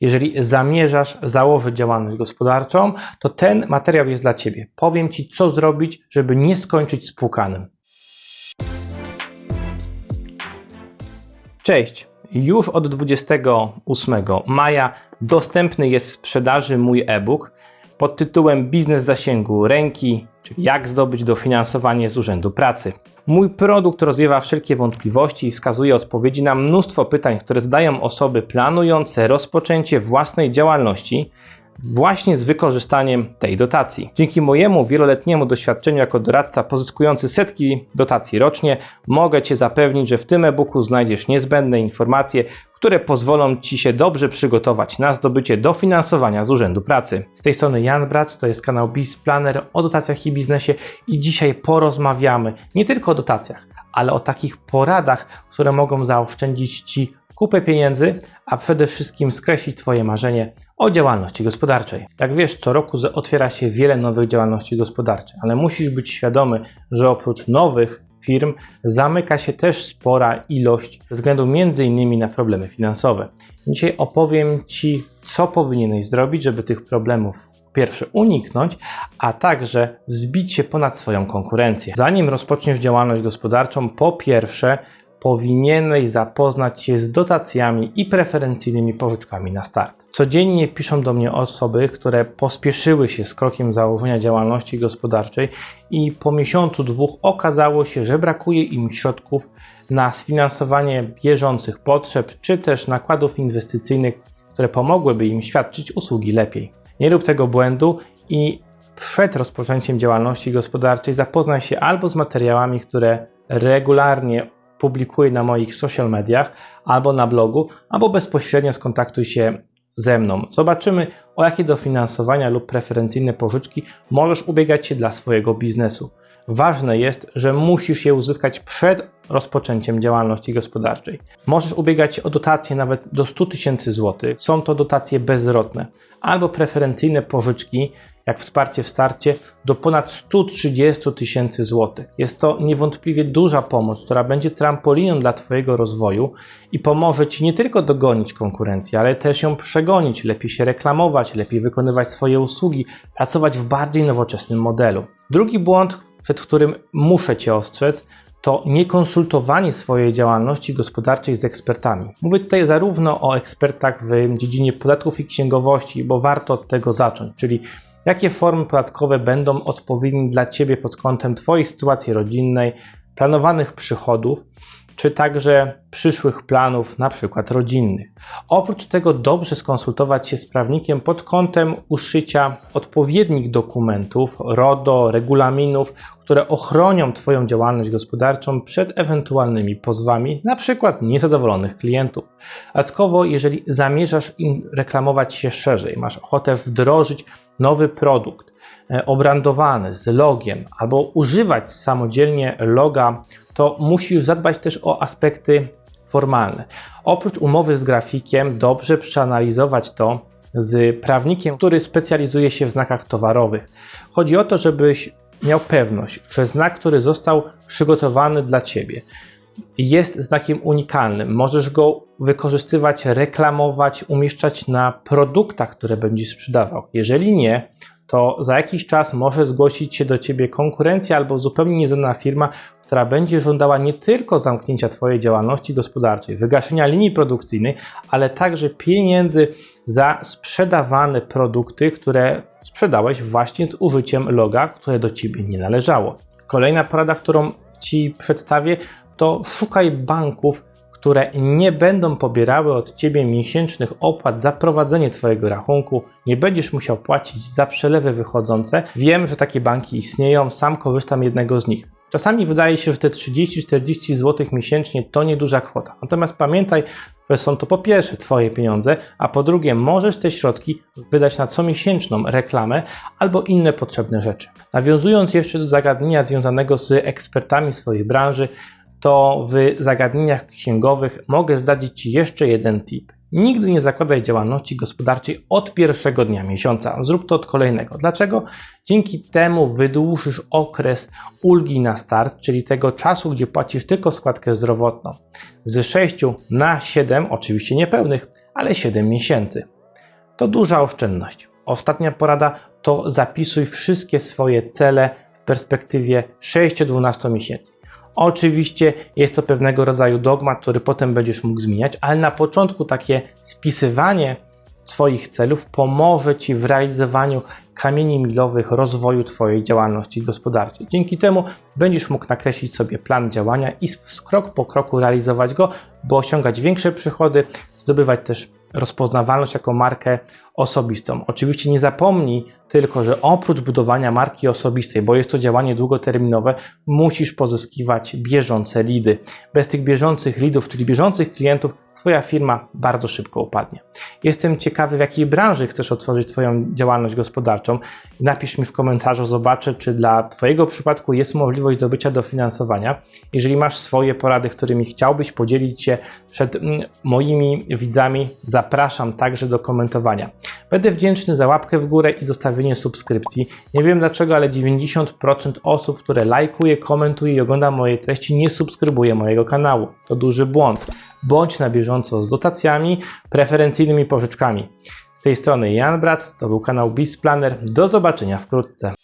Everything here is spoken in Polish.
Jeżeli zamierzasz założyć działalność gospodarczą, to ten materiał jest dla Ciebie. Powiem Ci, co zrobić, żeby nie skończyć spłukanym. Cześć! Już od 28 maja dostępny jest w sprzedaży mój e-book pod tytułem Biznes zasięgu ręki, czyli jak zdobyć dofinansowanie z Urzędu Pracy. Mój produkt rozwiewa wszelkie wątpliwości i wskazuje odpowiedzi na mnóstwo pytań, które zadają osoby planujące rozpoczęcie własnej działalności właśnie z wykorzystaniem tej dotacji. Dzięki mojemu wieloletniemu doświadczeniu jako doradca pozyskujący setki dotacji rocznie, mogę Cię zapewnić, że w tym e-booku znajdziesz niezbędne informacje, które pozwolą Ci się dobrze przygotować na zdobycie dofinansowania z Urzędu Pracy. Z tej strony Jan Brac, to jest kanał BizPlanner o dotacjach i biznesie i dzisiaj porozmawiamy nie tylko o dotacjach, ale o takich poradach, które mogą zaoszczędzić Ci kupę pieniędzy, a przede wszystkim skreślić Twoje marzenie o działalności gospodarczej. Jak wiesz, co roku otwiera się wiele nowych działalności gospodarczych, ale musisz być świadomy, że oprócz nowych firm zamyka się też spora ilość ze względu m.in. na problemy finansowe. Dzisiaj opowiem Ci, co powinieneś zrobić, żeby tych problemów pierwsze uniknąć, a także wzbić się ponad swoją konkurencję. Zanim rozpoczniesz działalność gospodarczą, po pierwsze powinieneś zapoznać się z dotacjami i preferencyjnymi pożyczkami na start. Codziennie piszą do mnie osoby, które pospieszyły się z krokiem założenia działalności gospodarczej i po miesiącu, dwóch okazało się, że brakuje im środków na sfinansowanie bieżących potrzeb czy też nakładów inwestycyjnych, które pomogłyby im świadczyć usługi lepiej. Nie rób tego błędu i przed rozpoczęciem działalności gospodarczej zapoznaj się albo z materiałami, które regularnie publikuję na moich social mediach albo na blogu, albo bezpośrednio skontaktuj się ze mną. Zobaczymy, o jakie dofinansowania lub preferencyjne pożyczki możesz ubiegać się dla swojego biznesu. Ważne jest, że musisz je uzyskać przed rozpoczęciem działalności gospodarczej. Możesz ubiegać się o dotacje nawet do 100 tysięcy złotych. Są to dotacje bezzwrotne albo preferencyjne pożyczki, jak wsparcie w starcie, do ponad 130 tysięcy złotych. Jest to niewątpliwie duża pomoc, która będzie trampoliną dla Twojego rozwoju i pomoże Ci nie tylko dogonić konkurencję, ale też ją przegonić, lepiej się reklamować, lepiej wykonywać swoje usługi, pracować w bardziej nowoczesnym modelu. Drugi błąd, przed którym muszę Cię ostrzec, to niekonsultowanie swojej działalności gospodarczej z ekspertami. Mówię tutaj zarówno o ekspertach w dziedzinie podatków i księgowości, bo warto od tego zacząć, czyli jakie formy podatkowe będą odpowiednie dla Ciebie pod kątem Twojej sytuacji rodzinnej, planowanych przychodów, czy także przyszłych planów, na przykład rodzinnych. Oprócz tego dobrze skonsultować się z prawnikiem pod kątem uszycia odpowiednich dokumentów, RODO, regulaminów, które ochronią Twoją działalność gospodarczą przed ewentualnymi pozwami, na przykład niezadowolonych klientów. Dodatkowo, jeżeli zamierzasz reklamować się szerzej, masz ochotę wdrożyć nowy produkt, e, obrandowany z logiem, albo używać samodzielnie loga to musisz zadbać też o aspekty formalne. Oprócz umowy z grafikiem, dobrze przeanalizować to z prawnikiem, który specjalizuje się w znakach towarowych. Chodzi o to, żebyś miał pewność, że znak, który został przygotowany dla Ciebie, jest znakiem unikalnym. Możesz go wykorzystywać, reklamować, umieszczać na produktach, które będziesz sprzedawał. Jeżeli nie, to za jakiś czas może zgłosić się do Ciebie konkurencja albo zupełnie nieznana firma, która będzie żądała nie tylko zamknięcia Twojej działalności gospodarczej, wygaszenia linii produkcyjnej, ale także pieniędzy za sprzedawane produkty, które sprzedałeś właśnie z użyciem loga, które do Ciebie nie należało. Kolejna porada, którą Ci przedstawię, to szukaj banków, które nie będą pobierały od Ciebie miesięcznych opłat za prowadzenie Twojego rachunku, nie będziesz musiał płacić za przelewy wychodzące. Wiem, że takie banki istnieją, sam korzystam jednego z nich. Czasami wydaje się, że te 30-40 zł miesięcznie to nieduża kwota. Natomiast pamiętaj, że są to po pierwsze Twoje pieniądze, a po drugie możesz te środki wydać na comiesięczną reklamę albo inne potrzebne rzeczy. Nawiązując jeszcze do zagadnienia związanego z ekspertami swojej branży, to w zagadnieniach księgowych mogę zdradzić Ci jeszcze jeden tip. Nigdy nie zakładaj działalności gospodarczej od pierwszego dnia miesiąca. Zrób to od kolejnego. Dlaczego? Dzięki temu wydłużysz okres ulgi na start, czyli tego czasu, gdzie płacisz tylko składkę zdrowotną. Z 6 na 7, oczywiście niepełnych, ale 7 miesięcy. to duża oszczędność. Ostatnia porada to zapisuj wszystkie swoje cele w perspektywie 6-12 miesięcy. Oczywiście jest to pewnego rodzaju dogmat, który potem będziesz mógł zmieniać, ale na początku takie spisywanie swoich celów pomoże Ci w realizowaniu kamieni milowych rozwoju Twojej działalności gospodarczej. Dzięki temu będziesz mógł nakreślić sobie plan działania i krok po kroku realizować go, by osiągać większe przychody, zdobywać też rozpoznawalność jako markę osobistą. Oczywiście nie zapomnij tylko, że oprócz budowania marki osobistej, bo jest to działanie długoterminowe, musisz pozyskiwać bieżące lidy. Bez tych bieżących lidów, czyli bieżących klientów, Twoja firma bardzo szybko upadnie. Jestem ciekawy, w jakiej branży chcesz otworzyć Twoją działalność gospodarczą. Napisz mi w komentarzu, zobaczę, czy dla Twojego przypadku jest możliwość zdobycia dofinansowania. Jeżeli masz swoje porady, którymi chciałbyś podzielić się przed mm, moimi widzami, zapraszam także do komentowania. Będę wdzięczny za łapkę w górę i zostawienie subskrypcji. Nie wiem dlaczego, ale 90% osób, które lajkuje, komentuje i ogląda moje treści, nie subskrybuje mojego kanału. To duży błąd. Bądź na bieżąco z dotacjami, preferencyjnymi pożyczkami. Z tej strony Jan Brac, to był kanał BizPlanner. Do zobaczenia wkrótce.